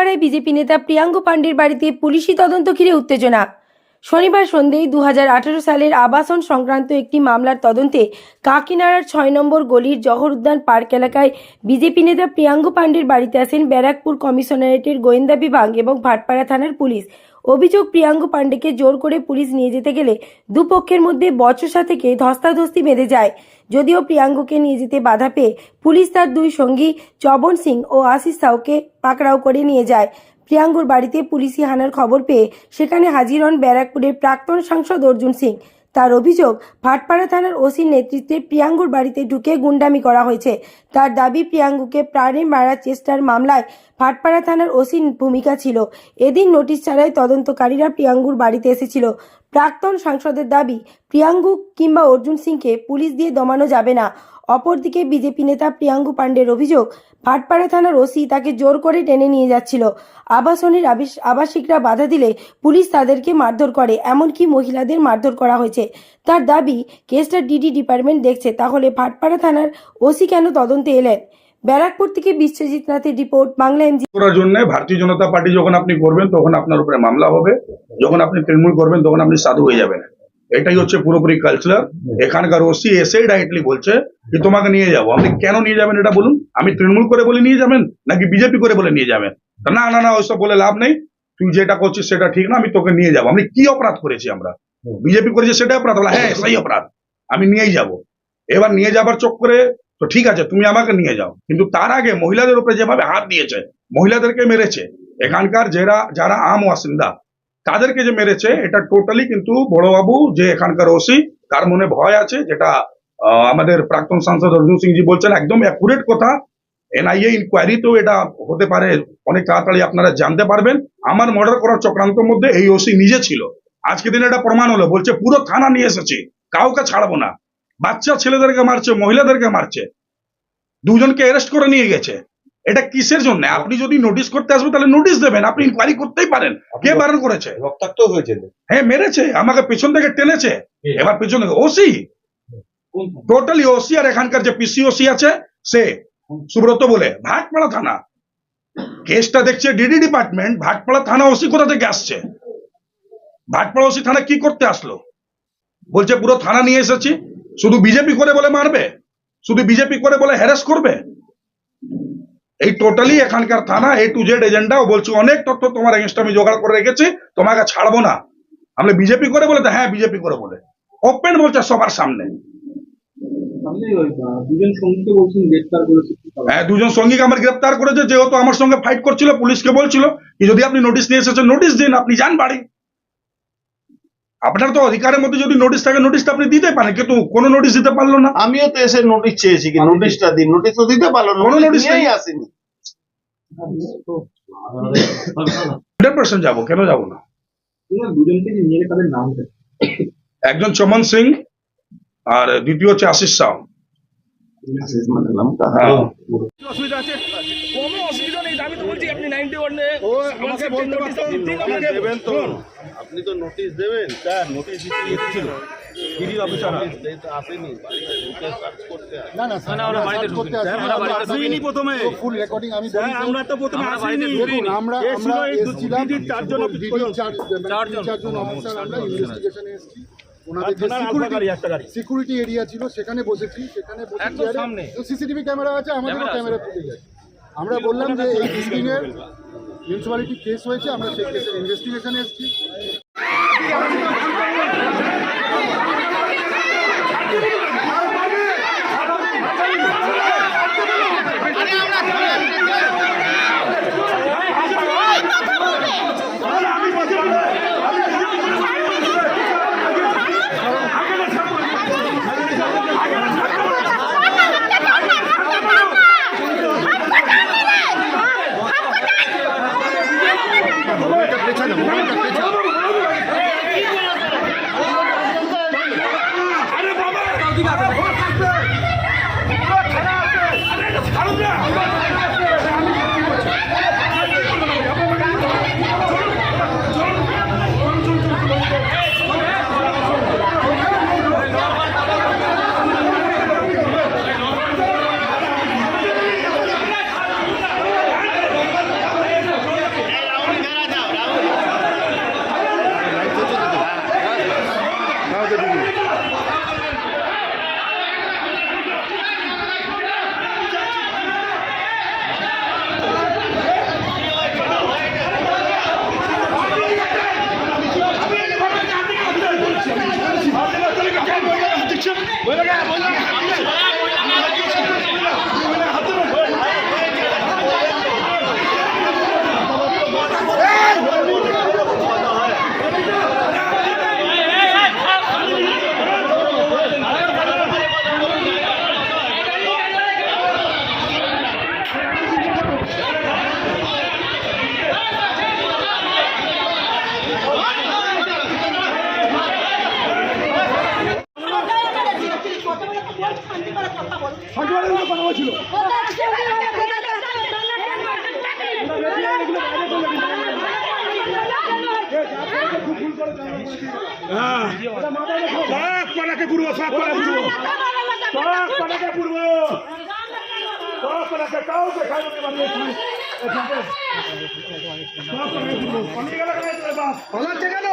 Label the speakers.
Speaker 1: ভাটপাড়ায় BJP নেতা প্রিয়াঙ্গ পাণ্ডের বাড়িতে পুলিশি তদন্ত ঘিরে উত্তেজনা। শনিবার সন্ধ্যেই দু হাজার আঠারো সালের আবাসন সংক্রান্ত একটি মামলার তদন্তে কাকিনাড়ার ছয় নম্বর গলির জহর উদ্যান পার্ক এলাকায় বিজেপি নেতা প্রিয়াঙ্গ পাণ্ডের বাড়িতে আসেন ব্যারাকপুর কমিশনারেটের গোয়েন্দা বিভাগ এবং ভাটপাড়া থানার পুলিশ। অভিযোগ প্রিয়াঙ্গ পাণ্ডেকে জোর করে পুলিশ নিয়ে যেতে গেলে দুপক্ষের মধ্যে বচসা থেকে ধস্তাধস্তি বেঁধে যায়। যদিও প্রিয়াঙ্গকে নিয়ে যেতে বাধা পেয়ে পুলিশ তার দুই সঙ্গী চবন সিং ও আশিস সাউকে পাকড়াও করে নিয়ে যায়। প্রিয়াঙ্গুর বাড়িতে পুলিশি হানার খবর পেয়ে সেখানে হাজির হন ব্যারাকপুরের প্রাক্তন সাংসদ অর্জুন সিং। তার অভিযোগ, ভাটপাড়া থানার ওসির নেতৃত্বে প্রিয়াঙ্গুর বাড়িতে ঢুকে গুন্ডামি করা হয়েছে। তার দাবি, প্রিয়াঙ্গুকে প্রাণে মারার চেষ্টার মামলায় ভাটপাড়া থানার ওসির ভূমিকা ছিল। এদিন নোটিশ ছাড়াই তদন্তকারীরা প্রিয়াঙ্গুর বাড়িতে এসেছিল। প্রাক্তন সাংসদের দাবি, প্রিয়াঙ্গু কিংবা অর্জুন সিংকে পুলিশ দিয়ে দমানো যাবে না। অপরদিকে বিজেপি নেতা প্রিয়াঙ্গু পাণ্ডের অভিযোগ ভাটপাড়া থানার ওসি তাকে জোর করে টেনে নিয়ে যাচ্ছিল। আবাসনের আবিস- আবাসিকরা বাধা দিলে পুলিশ তাদেরকে মারধর করে, এমনকি মহিলাদের মারধর করা হয়েছে। তার দাবি, কেসটা ডিডি ডিপার্টমেন্ট দেখছে, তাহলে ভাটপাড়া থানার ওসি কেন তদন্তে এলেন? ব্যারাকপুর থেকে বিশ্বজিৎ নাথের রিপোর্ট বাংলা এমজি
Speaker 2: করার জন্য ভারতীয় জনতা পার্টি যখন আপনি করবেন তখন আপনার উপরে মামলা হবে। যখন আপনি তৃণমূল করবেন তখন আপনি সাধু হয়ে যাবেন। এটাই হচ্ছে পুরোপুরি কালচার এখানকার ওসি এসেই ডাইরেক্টলি বলছে যে তোমাকে নিয়ে যাব। আপনি কেন নিয়ে যাবেন এটা বলুন? আমি তৃণমূল করে বলে নিয়ে যাবেন নাকি বিজেপি করে বলে নিয়ে যাবেন? না না না ওইসব বলে লাভ নেই। তুই যেটা করছিস সেটা ঠিক না আমি তোকে নিয়ে যাব। আমি কি অপরাধ করেছি আমরা? বিজেপি করেছে সেটা অপরাধ। হ্যাঁ সেই অপরাধ। আমি নিয়েই যাব। এবার নিয়ে যাবার চক্করে তো ঠিক আছে, তুমি আমাকে নিয়ে যাও। কিন্তু তার আগে মহিলাদের উপরে যেভাবে হাত দিয়েছে, মহিলাদেরকে মেরেছে, এখানকার যারা যারা আম ওয়াসিন্দা তাদেরকে যে মেরেছে, এটা টোটালি কিন্তু বড়বাবু যে এখানকার ওসি, তার মনে ভয় আছে, যেটা আমাদের প্রাক্তন সাংসদ অর্জুন সিংজি বলছেন, একদম অ্যাকুরেট কথা। এনআইএ ইনকোয়ারিতেও এটা হতে পারে, অনেক তাড়াতাড়ি আপনারা জানতে পারবেন। আমার মর্ডার করার চক্রান্তের মধ্যে এই ওসি নিজে ছিল। আজকে দিনে এটা প্রমাণ হলো, বলছে, পুরো থানা নিয়ে এসেছি, কাউকে ছাড়বো না। বাচ্চা ছেলেদেরকে মারছে, মহিলাদেরকে মারছে দুজনকে অ্যারেস্ট করে নিয়ে গেছে। এটা কিসের জন্য? আপনি যদি নোটিশ করতে আসবেন তাহলে নোটিশ দেবেন। আপনি ইনকোয়ারি করতেই পারেন। কে বারণ করেছে?
Speaker 3: রক্তাক্ত হয়েছে
Speaker 2: হ্যাঁ মেরেছে। আমাকে পেছন থেকে টেনেছে। এবার পেছন থেকে ওসি টোটালি ওসি আর এখানকার যে পিসি ওসি আছে সে সুব্রত বলে ভাটপাড়া থানা। কেসটা দেখছে ডিডি ডিপার্টমেন্ট ভাটপাড়া থানা ওসি কোথা থেকে আসছে? ভাটপাড়া ওসি থানা কি করতে আসলো? বলছে পুরো থানা নিয়ে এসেছি। শুধু বিজেপি করে বলে মারবে? শুধু বিজেপি করে বলে হ্যারাস করবে? এই টোটালি এখানকার থানা এ টু জেড এজেন্ডা ও বলছে অনেক তথ্য তোমার এগেনস্ট আমি জোগাড় করে রেখেছি তোমাকে ছাড়বো না। আমরা বিজেপি করে বলে হ্যাঁ বিজেপি করে বলে। ওপেন বলছে সবার সামনে? হ্যাঁ দুজন সঙ্গীকে আমার গ্রেপ্তার করেছে যেহেতু আমার সঙ্গে ফাইট করছিল পুলিশকে বলছিল কি যদি আপনি নোটিশ নিয়ে এসেছেন নোটিশ দিন আপনি যান বাড়ি। আপনার তো অধিকারের মধ্যে যদি নোটিশ থাকে নোটিশটা আপনি দিতে পারেন কিন্তু কোনো নোটিশ দিতে পারল না।
Speaker 3: আমিও তো এসে নোটিশ চেয়েছি কি নোটিশটা দিন নোটিশ তো দিতে পারল না
Speaker 2: কোনো
Speaker 3: নোটিশ
Speaker 2: নেই।
Speaker 3: আসেনি।
Speaker 2: হান্ড্রেড পার্সেন্ট যাব কেন যাব না?
Speaker 4: না, দুজনকে নিয়ে তাদের নাম
Speaker 2: একজন চমন সিং আর দ্বিতীয় হচ্ছে আশিস সাউ।
Speaker 3: মানে নামটা।
Speaker 2: হ্যাঁ।
Speaker 5: অসুবিধা আছে? কোনো অসুবিধা নেই আমি তো বলছি আপনি নাইনটি ওয়ানে আমাকে বলতে
Speaker 3: দেবেন তো। আপনি তো নোটিশ দেবেন। স্যার নোটিশ দিচ্ছিল
Speaker 5: দিদি অফিসার
Speaker 3: আসেনি বাড়িতে সার্চ করতে
Speaker 6: না না স্যার আমরা বাড়িতে করতে আসি
Speaker 5: আমরা বাড়িতে ঢুকিনি। প্রথমে।
Speaker 6: ফুল রেকর্ডিং আমি বলি তো।
Speaker 5: আমরা তো প্রথমে আসিনি।
Speaker 6: দেখুন আমরা আমরা এসেছিলাম
Speaker 5: চারজন অফিস
Speaker 6: দিদির
Speaker 5: করলাম।
Speaker 6: চার
Speaker 5: চারজন।
Speaker 6: চারজন। অফিসার আমরা ইনভেস্টিগেশনে এসেছি। ওনাদের যে
Speaker 5: থানার আলফা গাড়ি, একটা গাড়ি।
Speaker 6: সিকিউরিটি এরিয়া ছিল সেখানে বসেছি। সেখানে বসে সিসিটিভি ক্যামেরা আছে
Speaker 5: আছে।
Speaker 6: ক্যামেরা ফুটেজ আছে। আমরা বললাম যে এই বিল্ডিংয়ের মিউনিসিপ্যালিটি কেস হয়েছে আমরা সেই কেসের ইনভেস্টিগেশনে এসেছি।
Speaker 7: সব পালাকে পূর্ব সব পালা পূর্ব সব পালাকে পূর্ব সব পালাকে কাউকে খাইতে পারবে অনেক জায়গা অনেক জায়গা